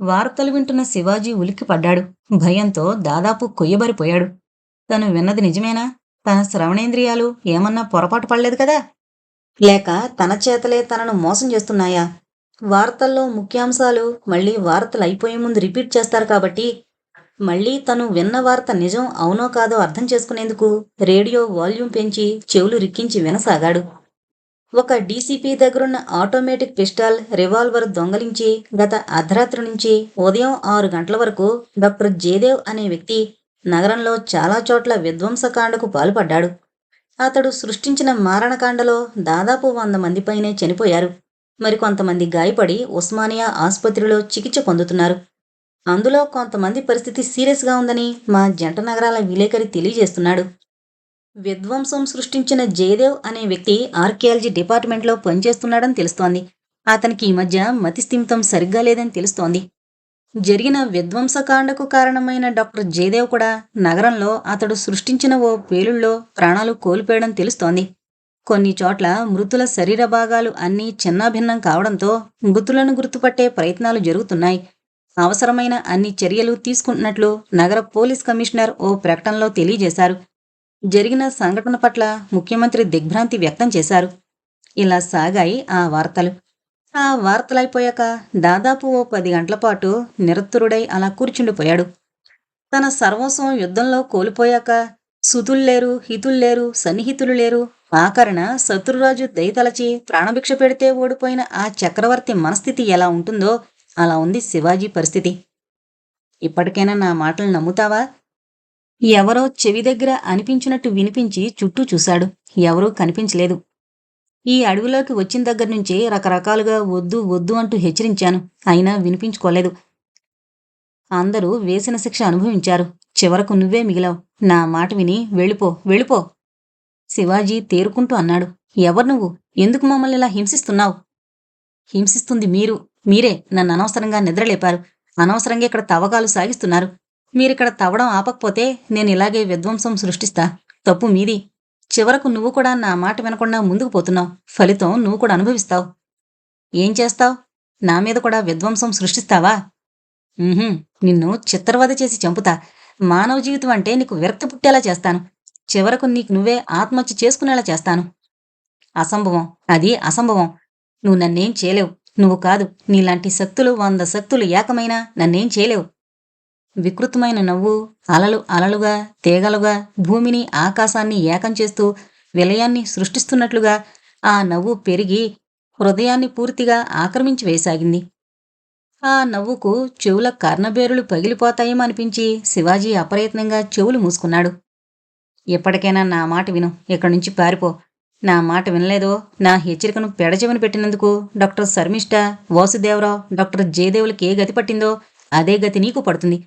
వార్తలు వింటున్న శివాజీ ఉలిక్కిపడ్డాడు. భయంతో దాదాపు కొయ్యబరిపోయాడు. తను విన్నది నిజమేనా? తన శ్రవణేంద్రియాలు ఏమన్నా పొరపాటు పడలేదు కదా? లేక తన చేతలే తనను మోసం చేస్తున్నాయా? వార్తల్లో ముఖ్యాంశాలు మళ్ళీ వార్తలు అయిపోయే ముందు రిపీట్ చేస్తారు కాబట్టి మళ్ళీ తను విన్న వార్త నిజం అవునో కాదో అర్థం చేసుకునేందుకు రేడియో వాల్యూమ్ పెంచి చెవులు రిక్కించి వినసాగాడు. ఒక డీసీపీ దగ్గరున్న ఆటోమేటిక్ పిస్టల్ రివాల్వర్ దొంగలించి గత అర్ధరాత్రి నుంచి ఉదయం ఆరు గంటల వరకు డాక్టర్ జయదేవ్ అనే వ్యక్తి నగరంలో చాలా చోట్ల విధ్వంసకాండకు పాల్పడ్డాడు. అతడు సృష్టించిన మారణకాండలో దాదాపు వంద మంది పైనే చనిపోయారు. మరికొంతమంది గాయపడి ఉస్మానియా ఆసుపత్రిలో చికిత్స పొందుతున్నారు. అందులో కొంతమంది పరిస్థితి సీరియస్గా ఉందని మా జంట నగరాల విలేకరి తెలియజేస్తున్నాడు. విధ్వంసం సృష్టించిన జయదేవ్ అనే వ్యక్తి ఆర్కియాలజీ డిపార్ట్మెంట్లో పనిచేస్తున్నాడని తెలుస్తోంది. అతనికి ఈ మధ్య మతిస్థిమితం సరిగ్గా లేదని తెలుస్తోంది. జరిగిన విధ్వంసకాండకు కారణమైన డాక్టర్ జయదేవ్ కూడా నగరంలో అతడు సృష్టించిన ఓ పేలుళ్ళలో ప్రాణాలు కోల్పోయడం తెలుస్తోంది. కొన్ని చోట్ల మృతుల శరీర భాగాలు అన్నీ చిన్నాభిన్నం కావడంతో మృతులను గుర్తుపట్టే ప్రయత్నాలు జరుగుతున్నాయి. అవసరమైన అన్ని చర్యలు తీసుకుంటున్నట్లు నగర పోలీస్ కమిషనర్ ఓ ప్రకటనలో తెలియజేశారు. జరిగిన సంఘటన పట్ల ముఖ్యమంత్రి దిగ్భ్రాంతి వ్యక్తం చేశారు. ఇలా సాగాయి ఆ వార్తలు. ఆ వార్తలైపోయాక దాదాపు ఓ పది గంటల పాటు నిరత్తురుడై అలా కూర్చుండిపోయాడు. తన సర్వస్వం యుద్ధంలో కోల్పోయాక సుతుల్లేరు హితుల్లేరు సన్నిహితులు లేరు. ఆకరణ శత్రురాజు దయతలచి ప్రాణభిక్ష పెడితే ఓడిపోయిన ఆ చక్రవర్తి మనస్థితి ఎలా ఉంటుందో అలా ఉంది శివాజీ పరిస్థితి. ఇప్పటికైనా నా మాటలు నమ్ముతావా? ఎవరో చెవి దగ్గర అనిపించినట్టు వినిపించి చుట్టూ చూశాడు. ఎవరూ కనిపించలేదు. ఈ అడవిలోకి వచ్చిన దగ్గర నుంచి రకరకాలుగా వద్దు వద్దు అంటూ హెచ్చరించాను. అయినా వినిపించుకోలేదు. అందరూ వేసిన శిక్ష అనుభవించారు. చివరకు నువ్వే మిగిలావు. నా మాట విని వెళ్ళిపో వెళ్ళిపో. శివాజీ తేరుకుంటూ అన్నాడు. ఎవరు నువ్వు? ఎందుకు మమ్మల్ని ఇలా హింసిస్తున్నావు? హింసిస్తుంది మీరు. మీరే నన్ను అనవసరంగా నిద్రలేపారు. అనవసరంగా ఇక్కడ తవ్వకాలు సాగిస్తున్నారు. మీరిక్కడ తవ్వడం ఆపకపోతే నేను ఇలాగే విధ్వంసం సృష్టిస్తా. తప్పు మీది. చివరకు నువ్వు కూడా నా మాట వినకుండా ముందుకు పోతున్నావు. ఫలితం నువ్వు కూడా అనుభవిస్తావు. ఏం చేస్తావు? నా మీద కూడా విధ్వంసం సృష్టిస్తావా? నిన్ను చిత్రవద చేసి చంపుతా. మానవ జీవితం అంటే నీకు విరక్తి పుట్టేలా చేస్తాను. చివరకు నీకు నువ్వే ఆత్మహత్య చేసుకునేలా చేస్తాను. అసంభవం. అది అసంభవం. నువ్వు నన్నేం చేయలేవు. నువ్వు కాదు. నీలాంటి శక్తులు వంద శక్తులు ఏకమైనా నన్నేం చేయలేవు. వికృతమైన నవ్వు అలలు అలలుగా తీగలుగా భూమిని ఆకాశాన్ని ఏకం చేస్తూ విలయాన్ని సృష్టిస్తున్నట్లుగా ఆ నవ్వు పెరిగి హృదయాన్ని పూర్తిగా ఆక్రమించి వేసాగింది. ఆ నవ్వుకు చెవుల కర్ణబేరులు పగిలిపోతాయేమో అనిపించి శివాజీ అప్రయత్నంగా చెవులు మూసుకున్నాడు. ఎప్పటికైనా నా మాట విను ఇక్కడి నుంచి పారిపో. నా మాట వినలేదో నా హెచ్చరికను పెడచెవిన పెట్టినందుకు డాక్టర్ శర్మిష్ట వాసుదేవరావు డాక్టర్ జయదేవులకి ఏ గతి పట్టిందో అదే గతి నీకు పడుతుంది.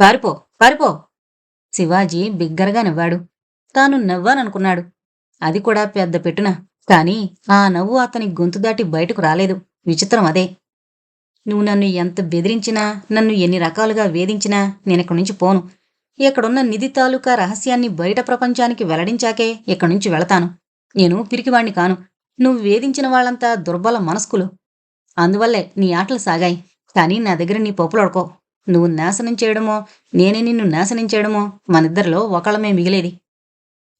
పారిపో పారిపో. శివాజీ బిగ్గరగా నవ్వాడు. తాను నవ్వాననుకున్నాడు. అది కూడా పెద్ద పెట్టున. కాని ఆ నవ్వు అతని గొంతు దాటి బయటకు రాలేదు. విచిత్రం అదే. నువ్వు నన్ను ఎంత బెదిరించినా నన్ను ఎన్ని రకాలుగా వేధించినా నేనిక్కడి నుంచి పోను. ఇక్కడున్న నిధి తాలూకా రహస్యాన్ని బయట ప్రపంచానికి వెల్లడించాకే ఇక్కడి నుంచి వెళతాను. నేను పిరికివాణ్ణి కాను. నువ్వు వేధించిన వాళ్ళంతా దుర్బల మనస్కులు. అందువల్లే నీ ఆటలు సాగాయి. కానీ నా దగ్గర నీ పప్పులొడకో నువ్వు నాశనం చేయడమో నేనే నిన్ను నాశనం చేయడమో మనిద్దరిలో ఒకళ్ళమే మిగిలేది.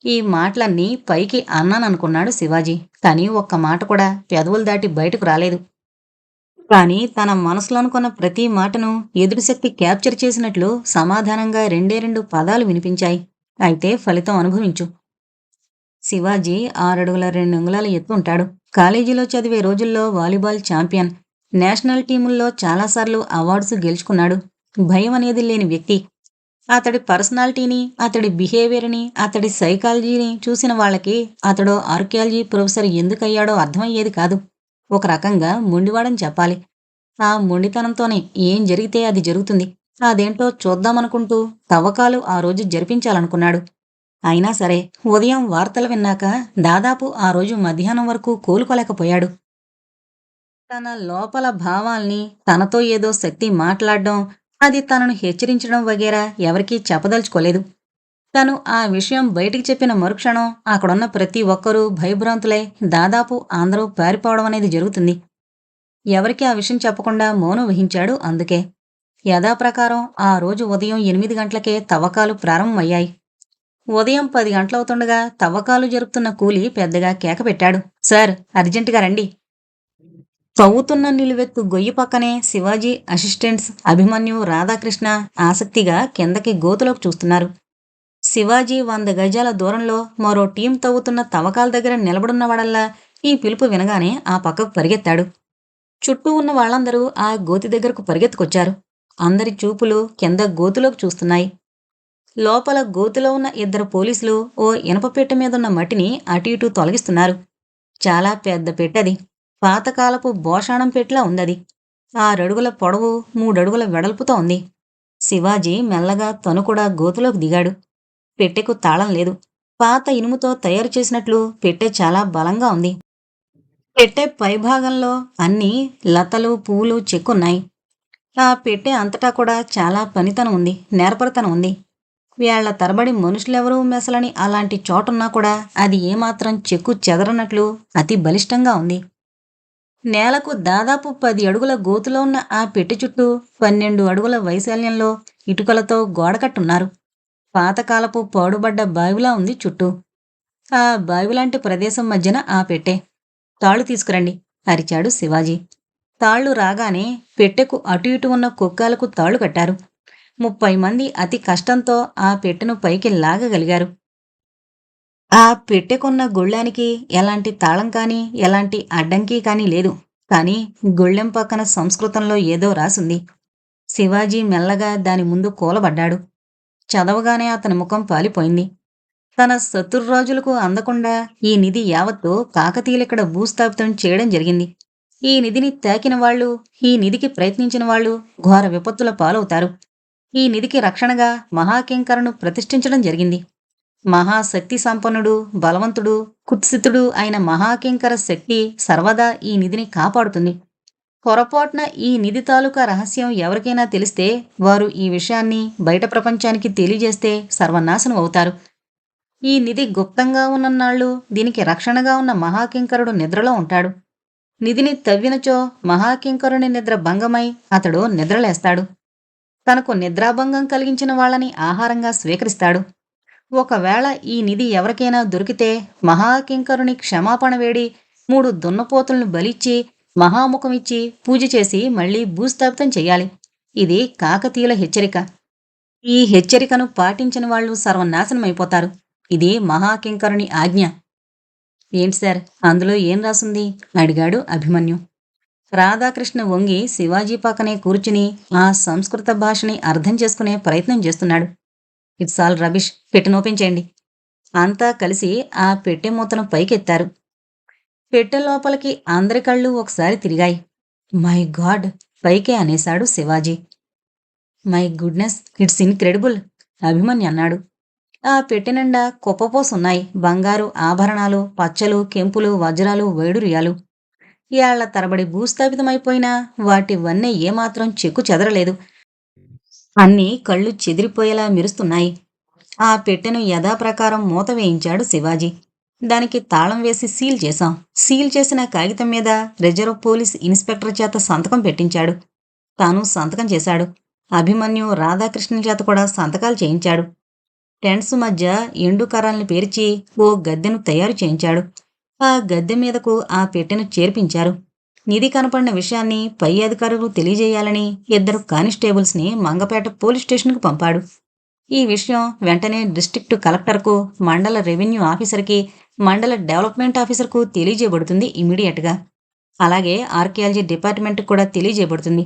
ఈ మాటలన్నీ పైకి అన్నాననుకున్నాడు శివాజీ. కానీ ఒక్క మాట కూడా పెదవులు దాటి బయటకు రాలేదు. కానీ తన మనసులో అనుకున్న ప్రతి మాటను ఎదురుశక్తి క్యాప్చర్ చేసినట్లు సమాధానంగా రెండే రెండు పదాలు వినిపించాయి. అయితే ఫలితం అనుభవించు. శివాజీ ఆరడుగుల రెండు అంగుళాల ఎత్తు ఉంటాడు. కాలేజీలో చదివే రోజుల్లో వాలీబాల్ ఛాంపియన్. నేషనల్ టీముల్లో చాలాసార్లు అవార్డ్స్ గెలుచుకున్నాడు. భయం అనేది లేని వ్యక్తి. అతడి పర్సనాలిటీని అతడి బిహేవియర్ని అతడి సైకాలజీని చూసిన వాళ్ళకి అతడు ఆర్కియాలజీ ప్రొఫెసర్ ఎందుకయ్యాడో అర్థమయ్యేది కాదు. ఒక రకంగా మొండివాడని చెప్పాలి. ఆ మొండితనంతోనే ఏం జరిగితే అది జరుగుతుంది. అదేంటో చూద్దామనుకుంటూ తవ్వకాలు ఆ రోజు జరిపించాలనుకున్నాడు. అయినా సరే ఉదయం వార్తలు విన్నాక దాదాపు ఆ రోజు మధ్యాహ్నం వరకు కోలుకోలేకపోయాడు. తన లోపల భావాల్ని తనతో ఏదో శక్తి మాట్లాడడం అది తనను హెచ్చరించడం వగేరా ఎవరికీ చెప్పదలుచుకోలేదు. తను ఆ విషయం బయటికి చెప్పిన మరుక్షణం అక్కడున్న ప్రతి ఒక్కరూ భయభ్రాంతులై దాదాపు అందరూ పారిపోవడం అనేది జరుగుతుంది. ఎవరికీ ఆ విషయం చెప్పకుండా మౌనం వహించాడు అందుకే. యథాప్రకారం ఆ రోజు ఉదయం ఎనిమిది గంటలకే తవ్వకాలు ప్రారంభమయ్యాయి. ఉదయం పది గంటలవుతుండగా తవ్వకాలు జరుపుతున్న కూలి పెద్దగా కేక పెట్టాడు. సార్ అర్జెంటుగా రండి. తవ్వుతున్న నిలువెత్తు గొయ్యి పక్కనే శివాజీ అసిస్టెంట్స్ అభిమన్యు రాధాకృష్ణ ఆసక్తిగా కిందకి గోతులోకి చూస్తున్నారు. శివాజీ వంద గజాల దూరంలో మరో టీం తవ్వుతున్న తవ్వకాల దగ్గర నిలబడున్నవాడల్లా ఈ పిలుపు వినగానే ఆ పక్కకు పరిగెత్తాడు. చుట్టూ ఉన్న వాళ్ళందరూ ఆ గోతి దగ్గరకు పరిగెత్తుకొచ్చారు. అందరి చూపులు కింద గోతులోకి చూస్తున్నాయి. లోపల గోతిలో ఉన్న ఇద్దరు పోలీసులు ఓ ఇనప పెట్టె మీదున్న మట్టిని అటు ఇటు తొలగిస్తున్నారు. చాలా పెద్ద పెట్టది పాతకాలపు భోషాణం పెట్లా ఉందది. ఆరడుగుల పొడవు మూడడుగుల వెడల్పుతో ఉంది. శివాజీ మెల్లగా తను కూడా గోతులోకి దిగాడు. పెట్టెకు తాళం లేదు. పాత ఇనుముతో తయారు చేసినట్లు పెట్టె చాలా బలంగా ఉంది. పెట్టె పైభాగంలో అన్ని లతలు పూలు చెక్కున్నాయి. ఆ పెట్టె అంతటా కూడా చాలా పనితనం ఉంది నేర్పరితనం ఉంది. వీళ్ళ తరబడి మనుషులెవరూ మెసలని అలాంటి చోటున్నా కూడా అది ఏమాత్రం చెక్కు చెదరనట్లు అతి బలిష్టంగా ఉంది. నేలకు దాదాపు పది అడుగుల గోతులో ఉన్న ఆ పెట్టి చుట్టూ పన్నెండు అడుగుల వైశాల్యంలో ఇటుకలతో గోడకట్టున్నారు పాతకాలపు పాడుబడ్డ బావిలా ఉంది చుట్టూ. ఆ బావిలాంటి ప్రదేశం మధ్యన ఆ పెట్టె. తాళ్ళు తీసుకురండి అరిచాడు శివాజీ. తాళ్ళు రాగానే పెట్టెకు అటు ఇటు ఉన్న కుక్కాలకు తాళ్ళు కట్టారు. ముప్పై మంది అతి కష్టంతో ఆ పెట్టెను పైకి లాగగలిగారు. ఆ పెట్టెకున్న గుళ్ళానికి ఎలాంటి తాళం కానీ ఎలాంటి అడ్డంకి కానీ లేదు. కానీ గుళ్ళెం పక్కన సంస్కృతంలో ఏదో రాసుంది. శివాజీ మెల్లగా దాని ముందు కూలబడ్డాడు. చదవగానే అతని ముఖం పాలిపోయింది. తన శత్రురాజులకు అందకుండా ఈ నిధి యావత్తు కాకతీయులిక్కడ భూస్థాపితం చేయడం జరిగింది. ఈ నిధిని తాకిన వాళ్ళు ఈ నిధికి ప్రయత్నించిన వాళ్ళు ఘోర విపత్తుల పాలవుతారు. ఈ నిధికి రక్షణగా మహాకింకరను ప్రతిష్ఠించడం జరిగింది. మహాశక్తి సంపన్నుడు బలవంతుడు కుత్సితుడు అయిన మహాకింకర శక్తి సర్వదా ఈ నిధిని కాపాడుతుంది. పొరపాటున ఈ నిధి తాలూకా రహస్యం ఎవరికైనా తెలిస్తే వారు ఈ విషయాన్ని బయట ప్రపంచానికి తెలియజేస్తే సర్వనాశనం అవుతారు. ఈ నిధి గుప్తంగా ఉన్నన్నాళ్ళు దీనికి రక్షణగా ఉన్న మహాకింకరుడు నిద్రలో ఉంటాడు. నిధిని తవ్వినచో మహాకింకరుని నిద్ర భంగమై అతడు నిద్రలేస్తాడు. తనకు నిద్రాభంగం కలిగించిన వాళ్ళని ఆహారంగా స్వీకరిస్తాడు. ఒకవేళ ఈ నిధి ఎవరికైనా దొరికితే మహాకింకరుని క్షమాపణ వేడి మూడు దున్నపోతులను బలిచ్చి మహాముఖమిచ్చి పూజ చేసి మళ్ళీ భూస్థాపితం చేయాలి. ఇది కాకతీయుల హెచ్చరిక. ఈ హెచ్చరికను పాటించిన వాళ్ళు సర్వనాశనమైపోతారు. ఇది మహాకింకరుని ఆజ్ఞ. ఏంటి సార్? అందులో ఏం రాసుంది? అడిగాడు అభిమన్యు. రాధాకృష్ణ వంగి శివాజీ పక్కనే కూర్చుని ఆ సంస్కృత భాషని అర్థం చేసుకునే ప్రయత్నం చేస్తున్నాడు. It's all rubbish. పెట్టెను ఓపెన్ చేయండి. అంతా కలిసి ఆ పెట్టె మూతను పైకెత్తారు. పెట్టె లోపలికి అందరి కళ్ళు ఒకసారి తిరిగాయి. My God! పైకే అనేశాడు Shivaji. My goodness! It's incredible! Abhimanyu అన్నాడు. ఆ పెట్టె నిండా కుప్పపోసున్నాయి. బంగారు ఆభరణాలు పచ్చలు కెంపులు వజ్రాలు వైడూర్యాలు. ఏళ్ళ తరబడి భూస్థాపితమైపోయినా వాటివన్నీ ఏమాత్రం చెక్కు చెదరలేదు. అన్నీ కళ్ళు చెదిరిపోయేలా మెరుస్తున్నాయి. ఆ పెట్టెను యథాప్రకారం మూత వేయించాడు శివాజీ. దానికి తాళం వేసి సీల్ చేశాం. సీల్ చేసిన కాగితం మీద రిజర్వ్ పోలీస్ ఇన్స్పెక్టర్ చేత సంతకం పెట్టించాడు. తాను సంతకం చేశాడు. అభిమన్యు రాధాకృష్ణ చేత కూడా సంతకాలు చేయించాడు. టెంట్స్ మధ్య ఎండు కర్రల్ని పేర్చి ఓ గద్దెను తయారు చేయించాడు. ఆ గద్దె మీదకు ఆ పెట్టెను చేర్పించారు. నిధి కనపడిన విషయాన్ని పై అధికారులు తెలియజేయాలని ఇద్దరు కానిస్టేబుల్స్ని మంగపేట పోలీస్ స్టేషన్కు పంపాడు. ఈ విషయం వెంటనే డిస్ట్రిక్ట్ కలెక్టర్కు మండల రెవెన్యూ ఆఫీసర్కి మండల డెవలప్మెంట్ ఆఫీసర్కు తెలియజేయబడుతుంది ఇమీడియట్గా అలాగే ఆర్కియాలజీ డిపార్ట్మెంట్కి కూడా తెలియజేయబడుతుంది.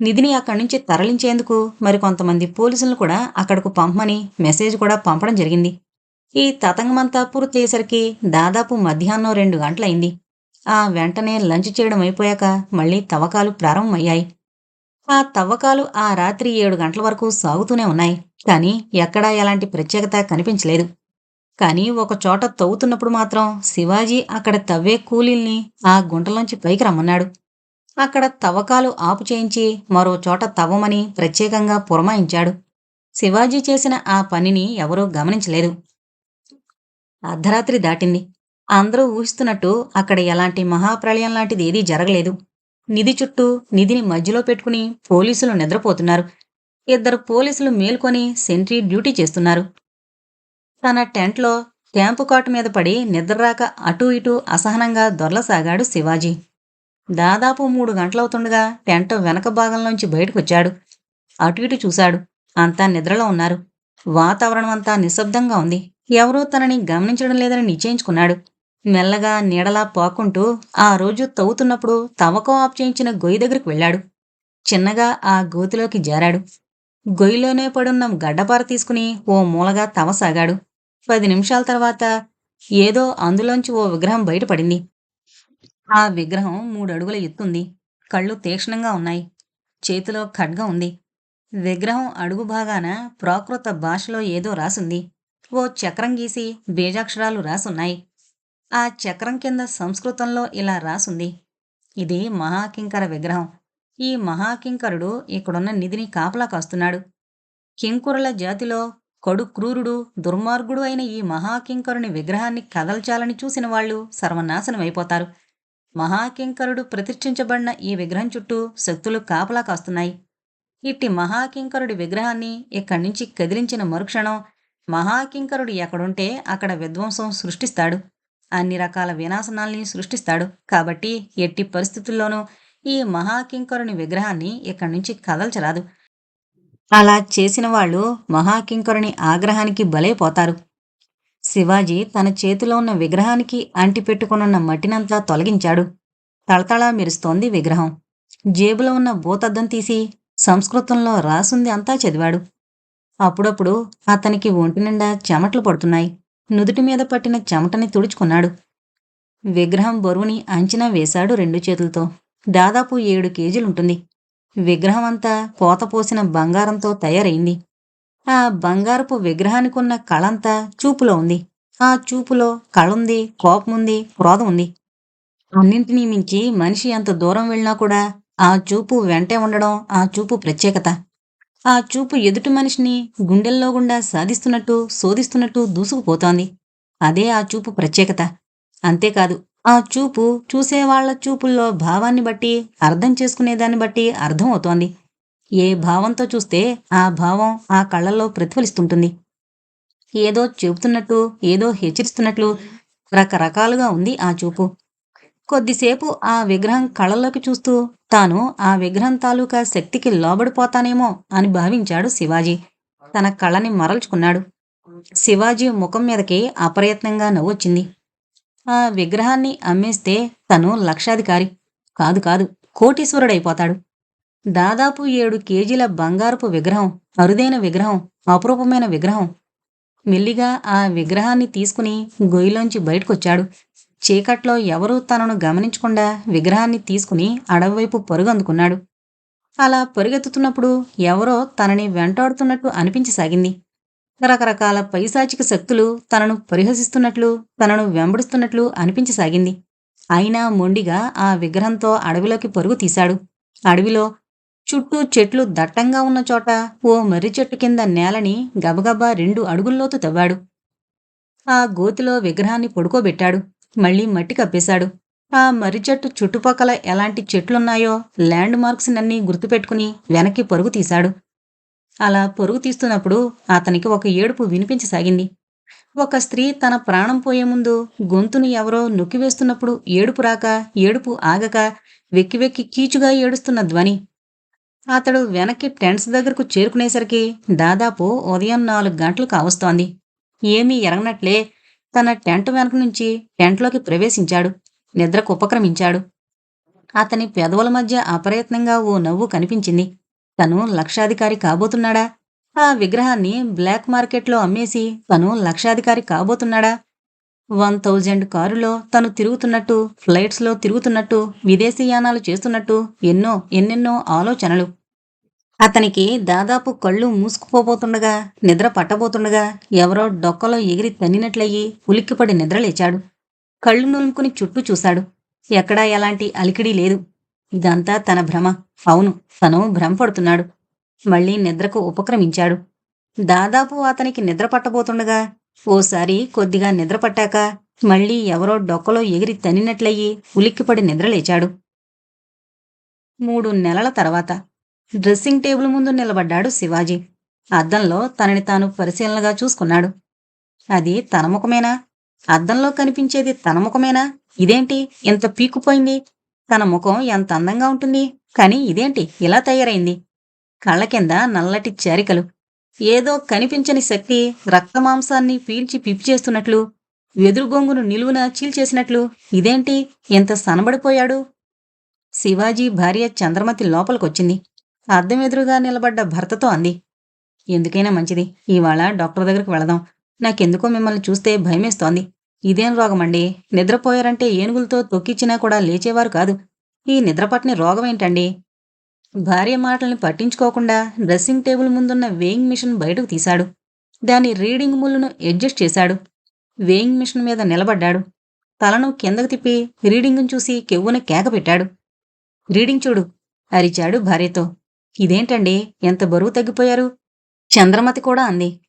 నిధిని అక్కడి నుంచి తరలించేందుకు మరికొంతమంది పోలీసులను కూడా అక్కడకు పంపమని మెసేజ్ కూడా పంపడం జరిగింది. ఈ తతంగమంతా పూర్తయ్యేసరికి దాదాపు మధ్యాహ్నం రెండు గంటలైంది. ఆ వెంటనే లంచ్ చేయడం అయిపోయాక మళ్ళీ తవ్వకాలు ప్రారంభమయ్యాయి. ఆ తవ్వకాలు ఆ రాత్రి ఏడు గంటల వరకు సాగుతూనే ఉన్నాయి. కానీ ఎక్కడా ఎలాంటి ప్రత్యేకత కనిపించలేదు. కానీ ఒక చోట తవ్వుతున్నప్పుడు మాత్రం శివాజీ అక్కడ తవ్వే కూలీల్ని ఆ గుంటలోంచి పైకి రమ్మన్నాడు. అక్కడ తవ్వకాలు ఆపు చేయించి మరో చోట తవ్వమని ప్రత్యేకంగా పురమాయించాడు. శివాజీ చేసిన ఆ పనిని ఎవరూ గమనించలేదు. అర్ధరాత్రి దాటింది. అందరూ ఊహిస్తున్నట్టు అక్కడ ఎలాంటి మహాప్రళయం లాంటిది ఏదీ జరగలేదు. నిధి చుట్టూ నిధిని మధ్యలో పెట్టుకుని పోలీసులు నిద్రపోతున్నారు. ఇద్దరు పోలీసులు మేల్కొని సెంట్రీ డ్యూటీ చేస్తున్నారు. తన టెంట్లో క్యాంపు కాటు మీద పడి నిద్రరాక అటూ ఇటూ అసహనంగా దొర్లసాగాడు శివాజీ. దాదాపు మూడు గంటలవుతుండగా టెంట్ వెనక భాగంలోంచి బయటకొచ్చాడు. అటు ఇటు చూశాడు. అంతా నిద్రలో ఉన్నారు. వాతావరణం అంతా నిశ్శబ్దంగా ఉంది. ఎవరూ తనని గమనించడం లేదని నిశ్చయించుకున్నాడు. మెల్లగా నీడలా పాకుంటూ ఆ రోజు తవ్వుతున్నప్పుడు తవ్వకం ఆప్ చేయించిన గొయ్యి దగ్గరికి వెళ్ళాడు. చిన్నగా ఆ గోతిలోకి జారాడు. గొయ్యిలోనే పడున్న గడ్డపార తీసుకుని ఓ మూలగా తవ్వసాగాడు. పది నిమిషాల తర్వాత ఏదో అందులోంచి ఓ విగ్రహం బయటపడింది. ఆ విగ్రహం మూడు అడుగుల ఎత్తుంది. కళ్ళు తీక్షణంగా ఉన్నాయి. చేతిలో ఖడ్గం ఉంది. విగ్రహం అడుగు భాగాన ప్రాకృత భాషలో ఏదో రాసుంది. ఓ చక్రం గీసి బీజాక్షరాలు రాసున్నాయి. ఆ చక్రం కింద సంస్కృతంలో ఇలా రాసుంది. ఇది మహాకింకర విగ్రహం. ఈ మహాకింకరుడు ఇక్కడున్న నిధిని కాపలా కాస్తున్నాడు. కింకురుల జాతిలో కడు క్రూరుడు దుర్మార్గుడు అయిన ఈ మహాకింకరుని విగ్రహాన్ని కదల్చాలని చూసిన వాళ్ళు సర్వనాశనమైపోతారు మహాకింకరుడు ప్రతిష్ఠించబడిన ఈ విగ్రహం చుట్టూ శక్తులు కాపలా కాస్తున్నాయి. ఇట్టి మహాకింకరుడి విగ్రహాన్ని ఇక్కడి నుంచి కదిలించిన మరుక్షణం మహాకింకరుడు ఎక్కడుంటే అక్కడ విధ్వంసం సృష్టిస్తాడు. అన్ని రకాల వినాశనాల్ని సృష్టిస్తాడు. కాబట్టి ఎట్టి పరిస్థితుల్లోనూ ఈ మహాకింకరుని విగ్రహాన్ని ఇక్కడి నుంచి కదల్చరాదు. అలా చేసిన వాళ్ళు మహాకింకరుని ఆగ్రహానికి బలైపోతారు శివాజీ తన చేతిలో ఉన్న విగ్రహానికి అంటిపెట్టుకునున్న మట్టినంతా తొలగించాడు. తళతళా మెరుస్తోంది విగ్రహం. జేబులో ఉన్న భూతద్దం తీసి సంస్కృతంలో రాసుంది అంతా చదివాడు. అప్పుడప్పుడు అతనికి ఒంటి నిండా చెమట్లు పడుతున్నాయి. నుదుటి మీద పట్టిన చెమటని తుడుచుకున్నాడు. విగ్రహం బరువుని అంచనా వేశాడు రెండు చేతులతో. దాదాపు ఏడు కేజీలుంటుంది. విగ్రహం అంతా పోతపోసిన బంగారంతో తయారైంది. ఆ బంగారపు విగ్రహానికున్న కళంతా చూపులో ఉంది. ఆ చూపులో కళుంది కోపముంది క్రోధం ఉంది అన్నింటినీ మించి మనిషి ఎంత దూరం వెళ్ళినా కూడా ఆ చూపు వెంటే ఉండడం ఆ చూపు ప్రత్యేకత. ఆ చూపు ఎదుటి మనిషిని గుండెల్లో గుండా సాధిస్తున్నట్టు శోధిస్తున్నట్టు దూసుకుపోతోంది. అదే ఆ చూపు ప్రత్యేకత. అంతేకాదు ఆ చూపు చూసేవాళ్ళ చూపుల్లో భావాన్ని బట్టి అర్థం చేసుకునేదాన్ని బట్టి అర్థం అవుతోంది ఏ భావంతో చూస్తే ఆ భావం ఆ కళ్ళల్లో ప్రతిఫలిస్తుంటుంది. ఏదో చెబుతున్నట్టు ఏదో హెచ్చరిస్తున్నట్లు రకరకాలుగా ఉంది ఆ చూపు. కొద్దిసేపు ఆ విగ్రహం కళ్ళల్లోకి చూస్తూ తాను ఆ విగ్రహం తాలూకా శక్తికి లోబడిపోతానేమో అని భావించాడు శివాజీ. తన కళ్ళని మరల్చుకున్నాడు. శివాజీ ముఖం మీదకి అప్రయత్నంగా నవ్వొచ్చింది. ఆ విగ్రహాన్ని అమ్మేస్తే తను లక్షాధికారి. కాదు కాదు కోటీశ్వరుడైపోతాడు. దాదాపు ఏడు కేజీల బంగారపు విగ్రహం అరుదైన విగ్రహం అపురూపమైన విగ్రహం. మెల్లిగా ఆ విగ్రహాన్ని తీసుకుని గొయ్యిలోంచి బయటకొచ్చాడు. చీకట్లో ఎవరూ తనను గమనించకుండా విగ్రహాన్ని తీసుకుని అడవివైపు పరుగు అందుకున్నాడు అలా పరుగెత్తుతున్నప్పుడు ఎవరో తనని వెంటాడుతున్నట్టు అనిపించసాగింది. రకరకాల పైశాచిక శక్తులు తనను పరిహసిస్తున్నట్లు తనను వెంబడిస్తున్నట్లు అనిపించసాగింది. అయినా మొండిగా ఆ విగ్రహంతో అడవిలోకి పరుగు తీశాడు. అడవిలో చుట్టూ చెట్లు దట్టంగా ఉన్న చోట ఓ మర్రి చెట్టు కింద నేలని గబగబా రెండు అడుగుల్లోతు తవ్వాడు. ఆ గోతిలో విగ్రహాన్ని పడుకోబెట్టాడు. మళ్ళీ మట్టి కప్పేశాడు. ఆ మర్రి చెట్టు చుట్టుపక్కల ఎలాంటి చెట్లున్నాయో ల్యాండ్ మార్క్స్ నన్నీ గుర్తుపెట్టుకుని వెనక్కి పరుగు తీశాడు. అలా పరుగు తీస్తున్నప్పుడు అతనికి ఒక ఏడుపు వినిపించసాగింది. ఒక స్త్రీ తన ప్రాణం పోయే ముందు గొంతును ఎవరో నొక్కివేస్తున్నప్పుడు ఏడుపు రాక ఏడుపు ఆగక వెక్కి వెక్కి కీచుగా ఏడుస్తున్న ధ్వని. అతడు వెనక్కి టెంట్స్ దగ్గరకు చేరుకునేసరికి దాదాపు ఉదయం నాలుగు గంటలు కావస్తోంది ఏమీ ఎరగనట్లే తన టెంట్ వెనక నుంచి టెంట్లోకి ప్రవేశించాడు. నిద్రకు ఉపక్రమించాడు. అతని పెదవుల మధ్య అప్రయత్నంగా ఓ నవ్వు కనిపించింది. తను లక్షాధికారి కాబోతున్నాడా? ఆ విగ్రహాన్ని బ్లాక్ మార్కెట్లో అమ్మేసి తను లక్షాధికారి కాబోతున్నాడా? వన్ థౌజండ్ కారులో తను తిరుగుతున్నట్టు ఫ్లైట్స్లో తిరుగుతున్నట్టు విదేశీయానాలు చేస్తున్నట్టు ఎన్నో ఎన్నెన్నో ఆలోచనలు. అతనికి దాదాపు కళ్ళు మూసుకుపోబోతుండగా నిద్ర పట్టబోతుండగా ఎవరో డొక్కలో ఎగిరి తన్నినట్లయి ఉలిక్కిపడి నిద్రలేచాడు. కళ్ళు నులుముకుని చుట్టూ చూశాడు. ఎక్కడా ఎలాంటి అలికిడి లేదు. ఇదంతా తన భ్రమ. అవును తను భ్రమపడుతున్నాడు. మళ్ళీ నిద్రకు ఉపక్రమించాడు. దాదాపు అతనికి నిద్ర పట్టబోతుండగా ఓసారి కొద్దిగా నిద్ర పట్టాక మళ్ళీ ఎవరో డొక్కలో ఎగిరి తన్నినట్లయి ఉలిక్కిపడి నిద్రలేచాడు. మూడు నెలల తర్వాత డ్రెస్సింగ్ టేబుల్ ముందు నిలబడ్డాడు శివాజీ. అద్దంలో తనని తాను పరిశీలనగా చూసుకున్నాడు. అది తన ముఖమేనా? అద్దంలో కనిపించేది తన ముఖమేనా? ఇదేంటి? ఇంత పీకుపోయింది తన ముఖం ఎంత అందంగా ఉంటుంది? కానీ ఇదేంటి? ఇలా తయారైంది. కళ్ళ కింద నల్లటి చారికలు. ఏదో కనిపించని శక్తి రక్తమాంసాన్ని పీల్చి పిప్పి చేస్తున్నట్లు వెదురు బొంగును నిలువున చీల్చేసినట్లు. ఇదేంటి? ఎంత సనబడిపోయాడు? శివాజీ భార్య చంద్రమతి లోపలికొచ్చింది. అద్దం ఎదురుగా నిలబడ్డ భర్తతో అంది. ఎందుకైనా మంచిది. ఇవాళ డాక్టర్ దగ్గరికి వెళదాం. నాకెందుకో మిమ్మల్ని చూస్తే భయమేస్తోంది. ఇదేం రోగమండి? నిద్రపోయారంటే ఏనుగులతో తొక్కిచ్చినా కూడా లేచేవారు కాదు. ఈ నిద్రపట్ని రోగమేంటండి భార్య మాటల్ని పట్టించుకోకుండా డ్రెస్సింగ్ టేబుల్ ముందున్న వేయింగ్ మిషన్ బయటకు తీశాడు. దాని రీడింగ్ ముళ్ళును అడ్జస్ట్ చేశాడు. వేయింగ్ మిషన్ మీద నిలబడ్డాడు. తలను కిందకు తిప్పి రీడింగ్ను చూసి కెవ్వున కేక పెట్టాడు. రీడింగ్ చూడు అరిచాడు భార్యతో. ఇదేంటండి? ఎంత బరువు తగ్గిపోయారు? చంద్రమతి కూడా అంది.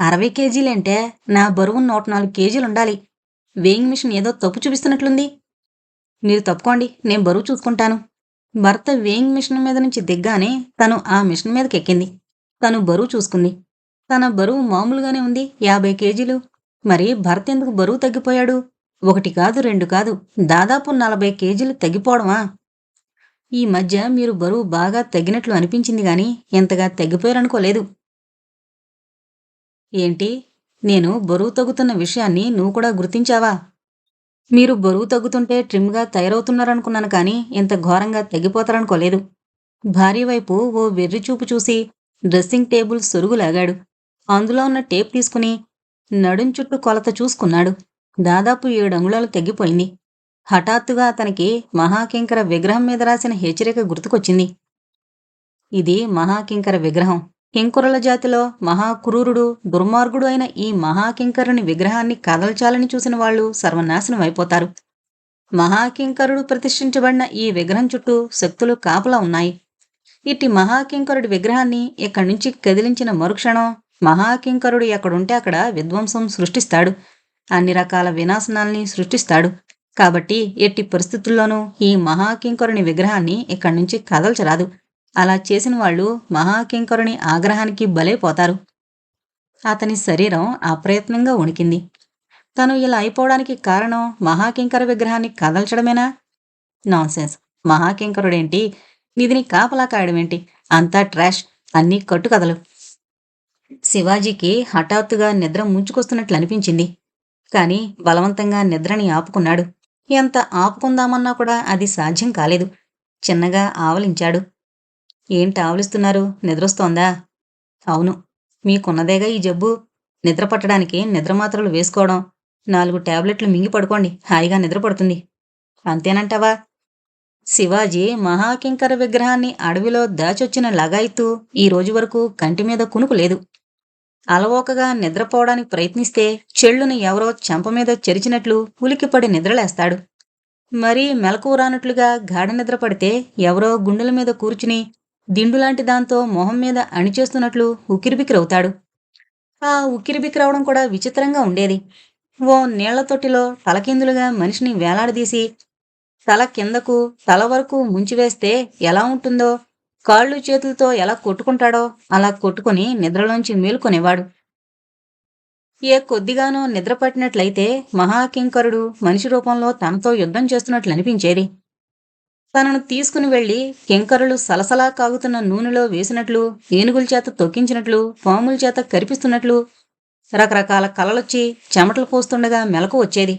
అరవై కేజీలేంటే నా బరువు నూట నాలుగు కేజీలుండాలి. వేయింగ్ మిషన్ ఏదో తప్పు చూపిస్తున్నట్లుంది. మీరు తప్పుకోండి నేను బరువు చూసుకుంటాను. భర్త వేయింగ్ మిషన్ మీద నుంచి దిగ్గానే తను ఆ మిషన్ మీదకి ఎక్కింది తను బరువు చూసుకుంది. తన బరువు మామూలుగానే ఉంది. యాభై కేజీలు. మరి భర్త ఎందుకు బరువు తగ్గిపోయాడు? ఒకటి కాదు రెండు కాదు. దాదాపు నలభై కేజీలు తగ్గిపోవడమా? ఈ మధ్య మీరు బరువు బాగా తగ్గినట్లు అనిపించింది గాని ఎంతగా తగ్గిపోయారనుకోలేదు. ఏంటి? నేను బరువు తగ్గుతున్న విషయాన్ని నువ్వు కూడా గుర్తించావా? మీరు బరువు తగ్గుతుంటే ట్రిమ్గా తయారవుతున్నారనుకున్నాను కానీ ఇంత ఘోరంగా తగ్గిపోతారనుకోలేదు. భార్య వైపు ఓ వెర్రి చూపు చూసి డ్రెస్సింగ్ టేబుల్ సొరుగు లాగాడు. అందులో ఉన్న టేప్ తీసుకుని నడుం చుట్టూ కొలత చూసుకున్నాడు. దాదాపు ఏడు అంగుళాలు తగ్గిపోయింది. హఠాత్తుగా అతనికి మహాకింకర విగ్రహం మీద రాసిన హెచ్చరిక గుర్తుకొచ్చింది. ఇది మహాకింకర విగ్రహం. కింకురుల జాతిలో మహాక్రూరుడు దుర్మార్గుడు అయిన ఈ మహాకింకరుని విగ్రహాన్ని కదల్చాలని చూసిన వాళ్ళు సర్వనాశనం అయిపోతారు. మహాకింకరుడు ప్రతిష్ఠించబడిన ఈ విగ్రహం చుట్టూ శక్తులు కాపలా ఉన్నాయి. ఇట్టి మహాకింకరుడి విగ్రహాన్ని ఇక్కడి నుంచి కదిలించిన మరుక్షణం మహాకింకరుడు ఎక్కడుంటే అక్కడ విధ్వంసం సృష్టిస్తాడు. అన్ని రకాల వినాశనాల్ని సృష్టిస్తాడు. కాబట్టి ఎట్టి పరిస్థితుల్లోనూ ఈ మహాకింకరుని విగ్రహాన్ని ఇక్కడి నుంచి కదల్చరాదు. అలా చేసిన వాళ్ళు మహాకింకరుని ఆగ్రహానికి బలైపోతారు అతని శరీరం అప్రయత్నంగా ఉణికింది తను ఇలా అయిపోవడానికి కారణం మహాకింకర విగ్రహాన్ని కదల్చడమేనా? నాన్సెన్స్. మహాకింకరుడేంటి? నిధిని కాపలా కాయడమేంటి? అంతా ట్రాష్. అన్నీ కట్టుకథలు. శివాజీకి హఠాత్తుగా నిద్ర ముంచుకొస్తున్నట్లు అనిపించింది కానీ బలవంతంగా నిద్రని ఆపుకున్నాడు. ఎంత ఆపుకుందామన్నా కూడా అది సాధ్యం కాలేదు. చిన్నగా ఆవలించాడు. ఏంటి ఆవలిస్తున్నారు? నిద్రొస్తోందా? అవును. మీకున్నదేగా ఈ జబ్బు. నిద్ర పట్టడానికి నిద్రమాత్రలు వేసుకోవడం. నాలుగు టాబ్లెట్లు మింగి పడుకోండి. హాయిగా నిద్ర పడుతుంది. అంతేనంటావా? శివాజీ మహాకింకర విగ్రహాన్ని అడవిలో దాచొచ్చిన లగాయితూ ఈ రోజు వరకు కంటి మీద కునుకు లేదు. అలవోకగా నిద్రపోవడానికి ప్రయత్నిస్తే చెళ్ళును ఎవరో చెంప మీద చెరిచినట్లు ఉలికిపడి నిద్రలేస్తాడు. మరీ మెలకు రానట్లుగా గాఢ నిద్ర పడితే ఎవరో గుండెల మీద కూర్చుని దిండులాంటి దాంతో మొహం మీద అణిచేస్తున్నట్లు ఉక్కిరిబిక్కిరవుతాడు. ఆ ఉక్కిరిబిక్కిరవడం కూడా విచిత్రంగా ఉండేది. ఓ నీళ్ళ తొట్టిలో తలకిందులుగా మనిషిని వేలాడదీసి తల కిందకు తల వరకు ముంచివేస్తే ఎలా ఉంటుందో కాళ్ళు చేతులతో ఎలా కొట్టుకుంటాడో అలా కొట్టుకుని నిద్రలోంచి మేలుకొనేవాడు. ఏ కొద్దిగానో నిద్ర పట్టినట్లయితే మహాకింకరుడు మనిషి రూపంలో తనతో యుద్ధం చేస్తున్నట్లు అనిపించేది. తనను తీసుకుని వెళ్ళి కింకరులు సలసలా కాగుతున్న నూనెలో వేసినట్లు ఏనుగుల చేత తొక్కించినట్లు పాముల చేత కరిపిస్తున్నట్లు రకరకాల కలలొచ్చి చెమటలు పోస్తుండగా మెలకు వచ్చేది.